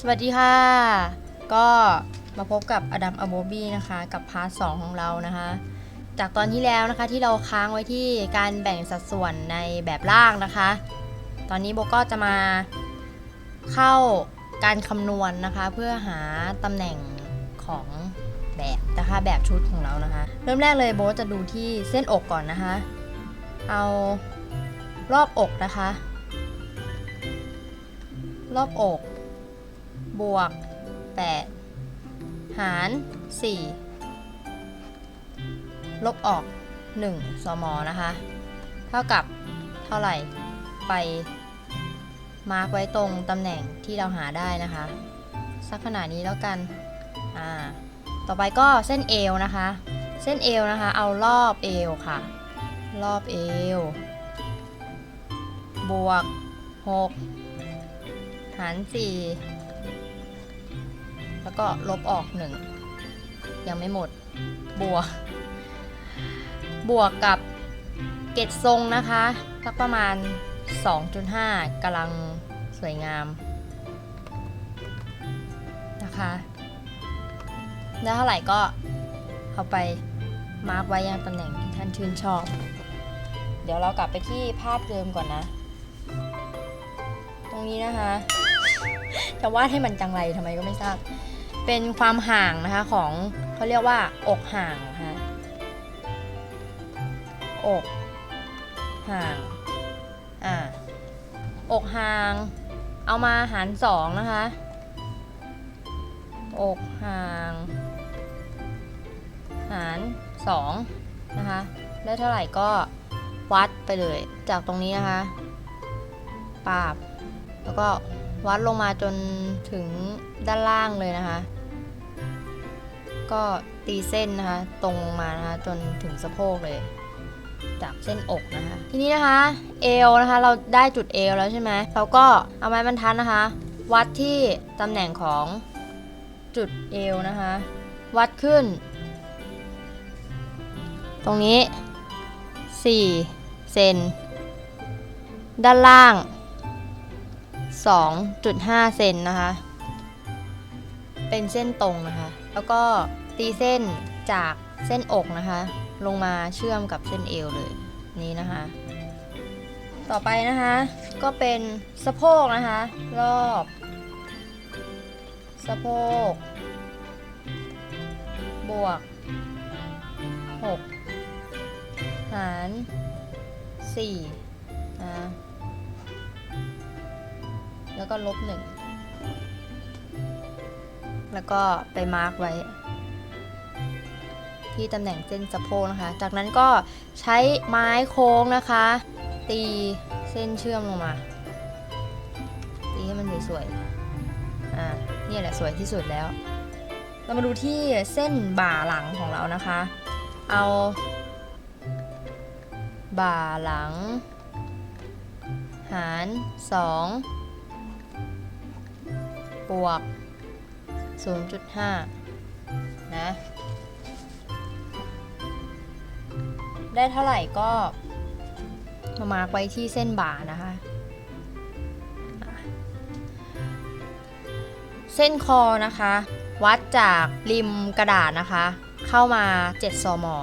สวัสดีค่ะ ก็มาพบกับอดัมอโบบี้นะคะ กับพาร์ทสของเรานะคะ จากตอนที่แล้วนะคะที่เราค้างไว้ที่การแบ่งสัดส่วนในแบบล่างนะคะ ตอนนี้โบก็จะมาเข้าการคำนวณนะคะ เพื่อหาตำแหน่งของแบบนะคะแบบชุดของเรานะคะ เริ่มแรกเลยโบจะดูที่เส้นอกก่อนนะคะ เอารอบอกนะคะ รอบอก บวก 8 หาร 4 ลบออก 1 สมนะคะ เท่ากับเท่าไหร่ไปมาร์กไว้ตรงตำแหน่งที่เราหาได้นะคะ สักขนาดนี้แล้วกัน อ่า ต่อไปก็เส้นเอวนะคะ เส้นเอวนะคะ เอารอบเอวค่ะ รอบเอว บวก 6 หาร 4 แล้วก็ลบออก1ยังไม่หมด บวก บวกกับเกตทรงนะคะสักประมาณ 2.5กำลังสวยงามนะคะแล้เท่าไหร่ก็เอาไปมาร์กไว้ยังตำแหน่งที่ท่านชื่นชอบ เดี๋ยวเรากลับไปที่ภาพเดิมก่อนนะ ตรงนี้นะคะ จะวาดให้มันจังไรทำไมก็ไม่ทราบ เป็นความห่างนะคะของเขาเรียกว่า อกห่างนะคะอกห่างอ่าอกห่าง เอามาหารสองนะคะ อกห่าง หารสองนะคะ ได้เท่าไหร่ก็วัดไปเลย จากตรงนี้นะคะ ปาบ แล้วก็ วัดลงมาจนถึงด้านล่างเลยนะคะ ก็ตีเส้นนะคะ ตรงมานะคะจนถึงสะโพกเลย จากเส้นอกนะคะ ทีนี้นะคะ เอวนะคะ เราได้จุดเอวแล้วใช่ไหมเราก็เอาไม้บรรทัดนะคะ วัดที่ตำแหน่งของจุดเอวนะคะ วัดขึ้น ตรงนี้4เซนด้านล่าง 2.5 เซนนะคะ เป็นเส้นตรงนะคะ แล้วก็ตีเส้นจากเส้นอกนะคะ ลงมาเชื่อมกับเส้นเอวเลยนี่นะคะ ต่อไปนะคะ ก็เป็นสะโพกนะคะ รอบ สะโพก บวก 6 หาร4นะ แล้วก็ลบหนึ่งแล้วก็ไปมาร์กไว้ ที่ตำแหน่งเส้นสะโพกนะคะ จากนั้นก็ใช้ไม้โค้งนะคะ ตีเส้นเชื่อมลงมา ตีให้มันสวยๆอ่าเนี่ยแหละสวยที่สุดแล้ว เรามาดูที่เส้นบ่าหลังของเรานะคะ เอาบ่าหลัง หาร 2 บวก 0.5 นะ ได้เท่าไหร่ก็มามาร์กไว้ที่เส้นบ่านะคะ เส้นคอนะคะ วัดจากริมกระดาษนะคะ เข้ามา 7 ซมอ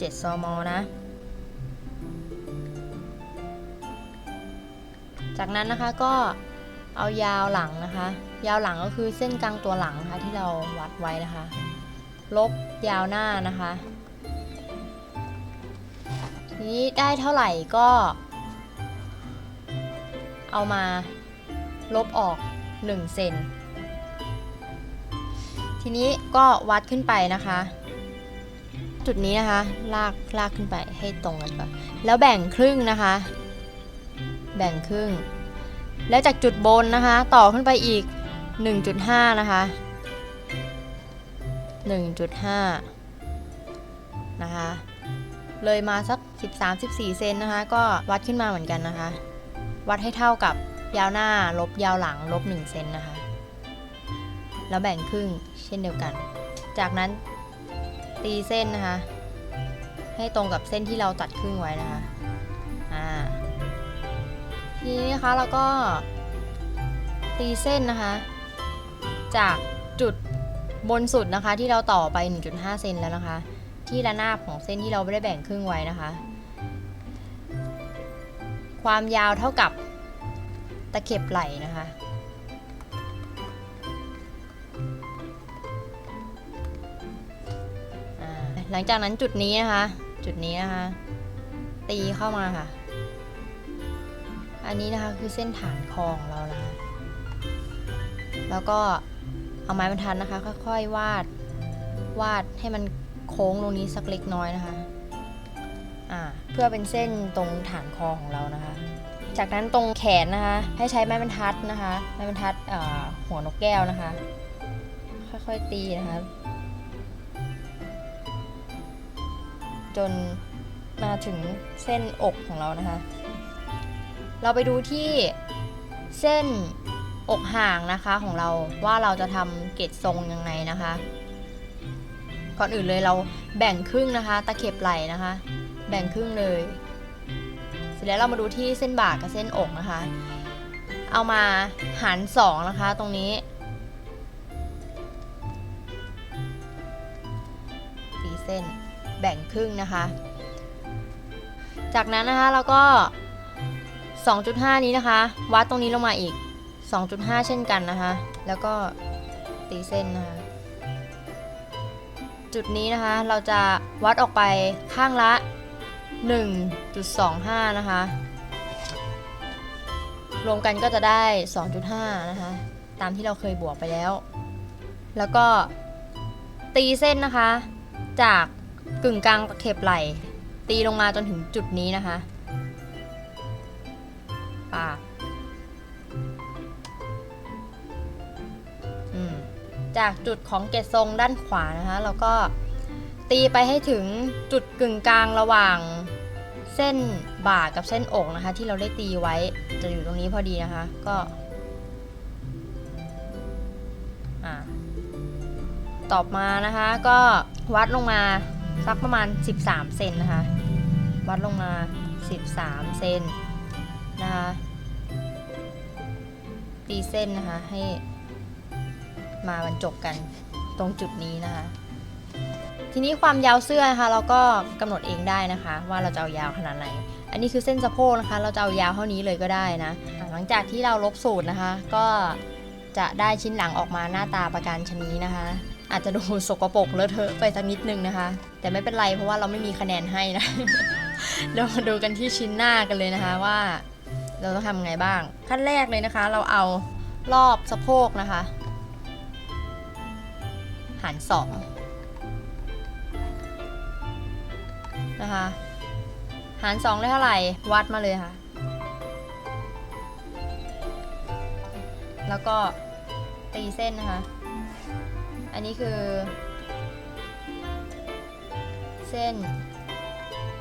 7ซมนะ จากนั้นนะคะก็ เอายาวหลังนะคะ ยาวหลังก็คือเส้นกลางตัวหลังนะคะที่เราวัดไว้นะคะ ลบยาวหน้านะคะทีนี้ได้เท่าไหร่ก็ เอามาลบออก 1 เซนทีนี้ก็วัดขึ้นไปนะคะ จุดนี้นะคะ ลากลากขึ้นไปให้ตรงกันก่อนแล้วแบ่งครึ่งนะคะ แบ่งครึ่ง แล้วจากจุดบนนะคะ ต่อขึ้นไปอีก 1.5 นะคะ 1.5 นะคะ เลยมาสัก 13-14 เซนนะคะ ก็วัดขึ้นมาเหมือนกันนะคะ วัดให้เท่ากับยาวหน้าลบยาวหลังลบ1เซนนะคะ แล้วแบ่งครึ่งเช่นเดียวกัน จากนั้นตีเส้นนะคะ ให้ตรงกับเส้นที่เราตัดครึ่งไว้นะคะ อ่า ทีนี้นะคะเราก็ตีเส้นนะคะ จากจุดบนสุดนะคะ ที่เราต่อไป 1.5 เซนแล้วนะคะ ที่ระนาบของเส้นที่เราไม่ได้แบ่งครึ่งไว้นะคะ ความยาวเท่ากับตะเข็บไหล่นะคะหลังจากนั้นจุดนี้นะคะ จุดนี้นะคะ ตีเข้ามาค่ะ อันนี้นะคะคือเส้นฐานคอของเรานะคะ แล้วก็เอาไม้บรรทัดนะคะ ค่อยๆวาดวาดให้มันโค้งตรงนี้สักเล็กน้อยนะคะ อ่า เพื่อเป็นเส้นตรงฐานคอของเรานะคะ จากนั้นตรงแขนนะคะ ให้ใช้ไม้บรรทัดนะคะ ไม้บรรทัดหัวนกแก้วนะคะ ค่อยๆตีนะคะ จนมาถึงเส้นอกของเรานะคะ เราไปดูที่เส้นอกห่างนะคะของเราว่าเราจะทำเกตทรงยังไงนะคะ ก่อนอื่นเลยเราแบ่งครึ่งนะคะ ตะเข็บไหล่นะคะ แบ่งครึ่งเลย เสร็จแล้วเรามาดูที่เส้นบ่ากับเส้นอกนะคะ เอามาหารสองนะคะตรงนี้ตีเส้นแบ่งครึ่งนะคะ จากนั้นนะคะเราก็ 2.5 นี้นะคะ วัดตรงนี้ลงมาอีก 2.5 เช่นกันนะคะ แล้วก็ตีเส้นนะคะ จุดนี้นะคะเราจะวัดออกไปข้างละ 1.25 นะคะ รวมกันก็จะได้ 2.5 นะคะ ตามที่เราเคยบวกไปแล้ว แล้วก็ตีเส้นนะคะ จากกึ่งกลางตะเข็บไหล ตีลงมาจนถึงจุดนี้นะคะ ปาจากจุดของเกตทรงด้านขวานะคะ แล้วก็ตีไปให้ถึงจุดกึ่งกลางระหว่างเส้นบ่ากับเส้นอกนะคะ ที่เราได้ตีไว้จะอยู่ตรงนี้พอดีนะคะ ก็อ่าต่อมานะคะก็วัดลงมาสักประมาณ 13 เซนนะคะ วัดลงมา 13 เซน นะคะตีเส้นนะคะให้มาบรรจบกันตรงจุดนี้นะคะ ทีนี้ความยาวเสื้อนะคะเราก็กำหนดเองได้นะคะ ว่าเราจะเอายาวขนาดไหน อันนี้คือเส้นสะโพกนะคะ เราจะเอายาวเท่านี้เลยก็ได้นะ หลังจากที่เราลบสูตรนะคะ ก็จะได้ชิ้นหลังออกมาหน้าตาประการชนี้นะคะ อาจจะดูสกปรกเลอะเทอะไปสักนิดนึงนะคะ แต่ไม่เป็นไรเพราะว่าเราไม่มีคะแนนให้นะเดี๋ยวมาดูกันที่ชิ้นหน้ากันเลยนะคะว่า เราต้องทำไงบ้าง ขั้นแรกเลยนะคะ เราเอารอบสะโพกนะคะ หารสองนะคะ หารสองได้เท่าไหร่ วัดมาเลยค่ะ แล้วก็ตีเส้นนะคะ อันนี้คือ เส้น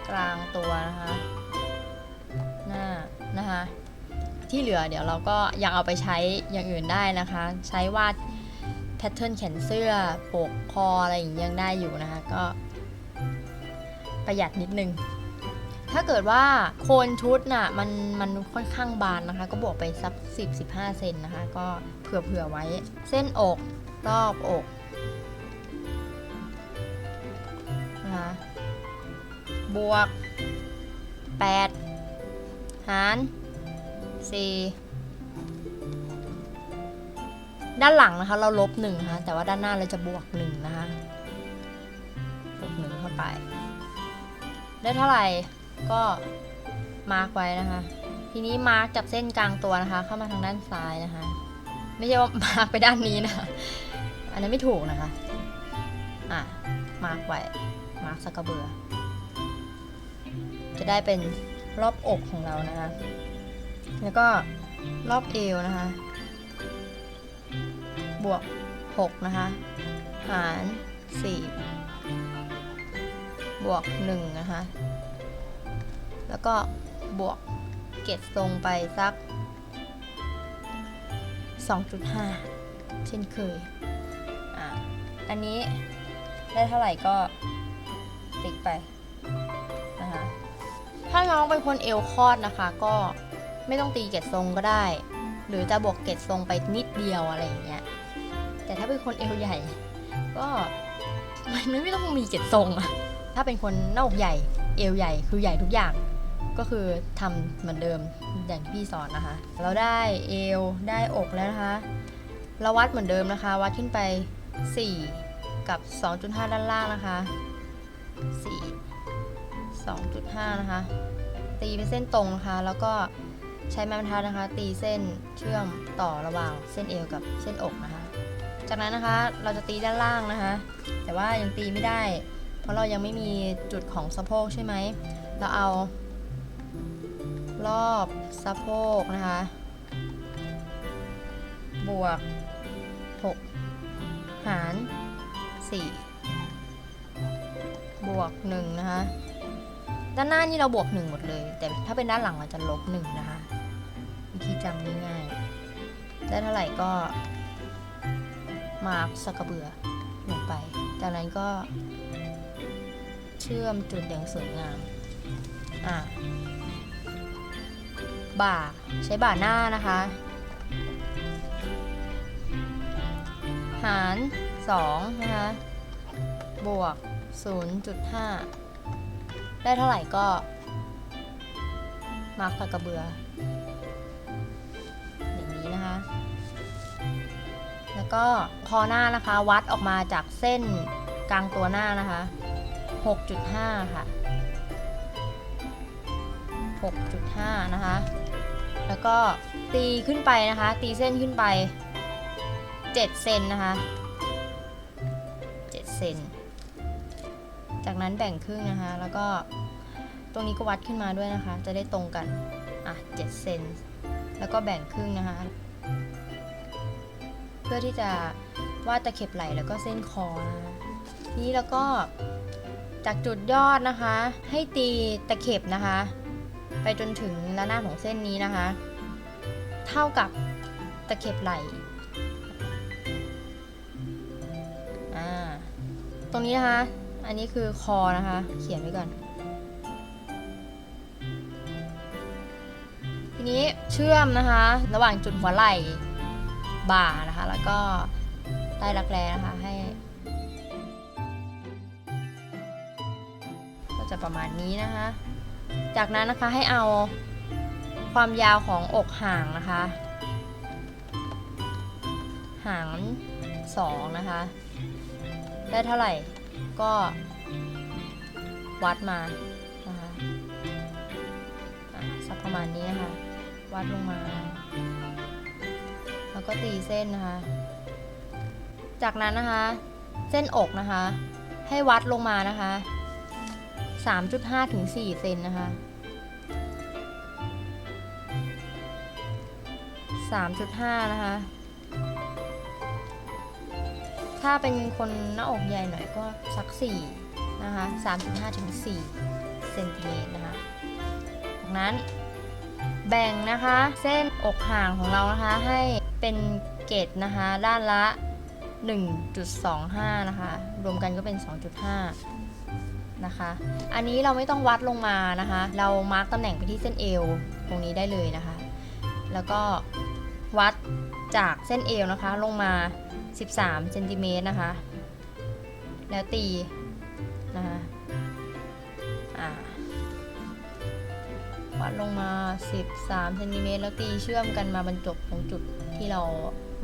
กลางตัวนะคะ นะคะที่เหลือเดี๋ยวเราก็ยังเอาไปใช้อย่างอื่นได้นะคะ ใช้วาดแพทเทิร์นแขนเสื้อปกคออะไรอย่างนี้ยังได้อยู่นะคะก็ ประหยัดนิดนึง ถ้าเกิดว่าโคนชุดน่ะมันมันค่อนข้างบานนะคะ ก็บวกไปสัก10-15เซนนะคะ ก็เผื่อเผื่อไว้ เส้นอกรอบอกนะคะบวก 8 หาร 4 ด้านหลังนะคะ เราลบ1นะคะแต่ว่าด้านหน้าเราจะบวก1นะคะบวก1เข้าไป ได้เท่าไหร่ก็มาร์กไว้นะคะ ทีนี้มาร์กจับเส้นกลางตัวนะคะ เข้ามาทางด้านซ้ายนะคะ ไม่ใช่ว่ามาร์กไปด้านนี้นะคะอันนั้นไม่ถูกนะคะอะมาร์กไว้มาร์กสักกระเบือ จะได้เป็น รอบอกของเรานะคะ แล้วก็รอบเอวนะคะ บวก 6 นะคะ หาร 4 บวก 1 นะคะ แล้วก็บวกเกตทรงไปสัก 2.5 เช่นเคยอะอันนี้ได้เท่าไหร่ก็ติ๊กไป ถ้าน้องเป็นคนเอวคอดนะคะ ก็ไม่ต้องตีเกตทรงก็ได้ หรือจะบวกเกรดทรงไปนิดเดียวอะไรอย่างเงี้ย แต่ถ้าเป็นคนเอวใหญ่ ก็มันไม่ต้องมีเกรดทรงอะถ้าเป็นคนหน้าอกใหญ่ เอวใหญ่คือใหญ่ทุกอย่าง ก็คือทำเหมือนเดิมอย่างที่พี่สอนนะคะ เราได้เอวได้อกแล้วนะคะ เราวัดเหมือนเดิมนะคะ วัดขึ้นไป 4 กับ 2.5 ด้านล่างนะคะ 4 2.5 นะคะ ตีเป็นเส้นตรงนะคะ แล้วก็ใช้ไม้บรรทัดนะคะ ตีเส้นเชื่อมต่อระหว่างเส้นเอวกับเส้นอกนะคะ จากนั้นนะคะเราจะตีด้านล่างนะคะ แต่ว่ายังตีไม่ได้ เพราะเรายังไม่มีจุดของสะโพกใช่ไหม เราเอา รอบสะโพกนะคะ บวก 6 หาร 4 บวก 1 นะคะ ด้านหน้านี่เราบวก1หมดเลย แต่ถ้าเป็นด้านหลังเราจะลบ1นะคะ วิธีจำง่ายๆได้เท่าไหร่ก็ มาร์กสกกระเบือลงไป จากนั้นก็ เชื่อมจุดอย่างสวยงาม อะบ่าใช้บ่าหน้านะคะ หาร 2 นะคะ บวก 0.5 ได้เท่าไหร่ก็มาร์กปากกระเบือ อย่างนี้นะคะ แล้วก็คอหน้านะคะวัดออกมาจากเส้นกลางตัวหน้านะคะ 6.5 ค่ะ 6.5 นะคะ แล้วก็ตีขึ้นไปนะคะ ตีเส้นขึ้นไป 7 เซนนะคะ 7 เซน จากนั้นแบ่งครึ่งนะคะ แล้วก็ตรงนี้ก็วัดขึ้นมาด้วยนะคะ จะได้ตรงกัน อะ7เซนแล้วก็แบ่งครึ่งนะคะ เพื่อที่จะวาดตะเข็บไหลแล้วก็เส้นคอนะคะทีนี้แล้วก็จากจุดยอดนะคะ ให้ตีตะเข็บนะคะ ไปจนถึงระนาบของเส้นนี้นะคะ เท่ากับตะเข็บไหลอ่าตรงนี้นะคะ อันนี้คือคอนะคะ เขียนไว้ก่อน ทีนี้เชื่อมนะคะ ระหว่างจุดหัวไหล่บ่านะคะ แล้วก็ใต้รักแร้นะคะให้ ก็จะประมาณนี้นะคะ จากนั้นนะคะให้เอาความยาวของอกห่างนะคะ หารสองนะคะ ได้เท่าไหร่ ก็วัดมานะคะสักประมาณนี้นะคะวัดลงมา แล้วก็ตีเส้นนะคะ จากนั้นนะคะ เส้นอกนะคะ ให้วัดลงมานะคะ 3.5ถึง4เซนนะคะ3.5นะคะ ถ้าเป็นคนหน้าอกใหญ่หน่อยก็สัก4นะคะ3.5ถึง4เซนติเมตรนะคะจากนั้นแบ่งนะคะเส้นอกห่างของเรานะคะให้เป็นเกตนะคะด้านละ 1.25 นะคะ รวมกันก็เป็น 2.5 นะคะ อันนี้เราไม่ต้องวัดลงมานะคะ เรามาร์กตำแหน่งไปที่เส้นเอวตรงนี้ได้เลยนะคะ แล้วก็วัดจากเส้นเอวนะคะลงมา 13เซนติเมตรนะคะ แล้วตีนะคะอ่าวัดลงมา 13เซนติเมตรแล้วตีเชื่อมกันมาบรรจบตรงจุดที่เรา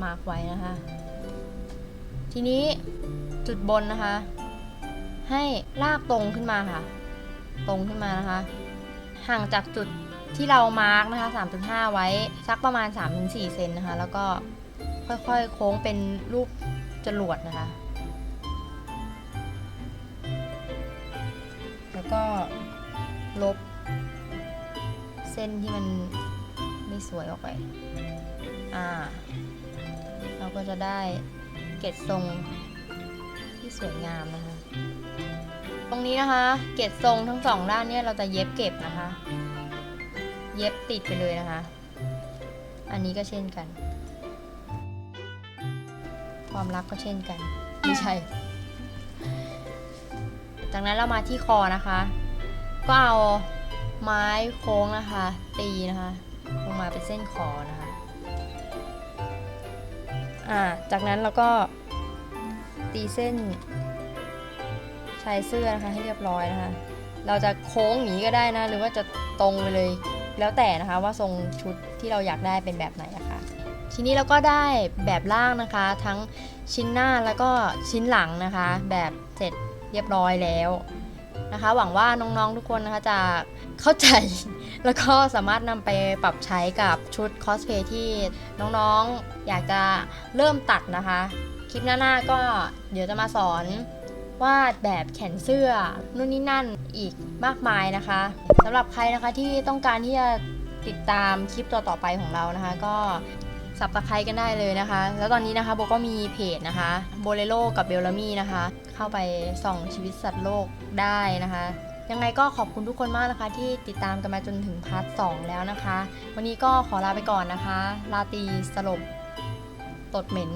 มาร์กไว้นะคะ ทีนี้จุดบนนะคะ ให้ลากตรงขึ้นมาค่ะ ตรงขึ้นมานะคะ ห่างจากจุดที่เรามาร์กนะคะ 3.5 ไว้สักประมาณ 3-4 เซนนะคะ แล้วก็ ค่อยๆ โค้งเป็นรูปจรวดนะคะ แล้วก็ลบ เส้นที่มันไม่สวยออกไป อ่า เราก็จะได้เกล็ดทรงที่สวยงามนะคะ ตรงนี้นะคะ เกล็ดทรงทั้งสองด้านเนี่ยเราจะเย็บเก็บนะคะ เย็บติดไปเลยนะคะ อันนี้ก็เช่นกัน ความรักก็เช่นกัน ไม่ใช่ จากนั้นเรามาที่คอนะคะ ก็เอาไม้โค้งนะคะ ตีนะคะลงมาเป็นเส้นคอนะคะอ่าจากนั้นเราก็ตีเส้นชายเสื้อนะคะให้เรียบร้อยนะคะ เราจะโค้งอย่างนี้ก็ได้นะ หรือว่าจะตรงไปเลยแล้วแต่นะคะว่าทรงชุดที่เราอยากได้เป็นแบบไหนนะคะ ทีนี้เราก็ได้แบบล่างนะคะ ทั้งชิ้นหน้าแล้วก็ชิ้นหลังนะคะ แบบเสร็จเรียบร้อยแล้วนะคะ หวังว่าน้องๆทุกคนนะคะจะเข้าใจ แล้วก็สามารถนำไปปรับใช้กับชุดคอสเพย์ที่น้องๆอยากจะเริ่มตัดนะคะ คลิปหน้าๆก็เดี๋ยวจะมาสอนวาดแบบแขนเสื้อนู่นนี่นั่นอีกมากมายนะคะสำหรับใครนะคะที่ต้องการที่จะติดตามคลิปต่อๆไปของเรานะคะ ก็ สับตะไคร้กันได้เลยนะคะ แล้วตอนนี้นะคะโบก็มีเพจนะคะโบเลโลกับเบลลามี่นะคะ เข้าไปส่องชีวิตสัตว์โลกได้นะคะ ยังไงก็ขอบคุณทุกคนมากนะคะ ที่ติดตามกันมาจนถึงพาร์ทสองแล้วนะคะ วันนี้ก็ขอลาไปก่อนนะคะ ลาตีสลบตดเหม็น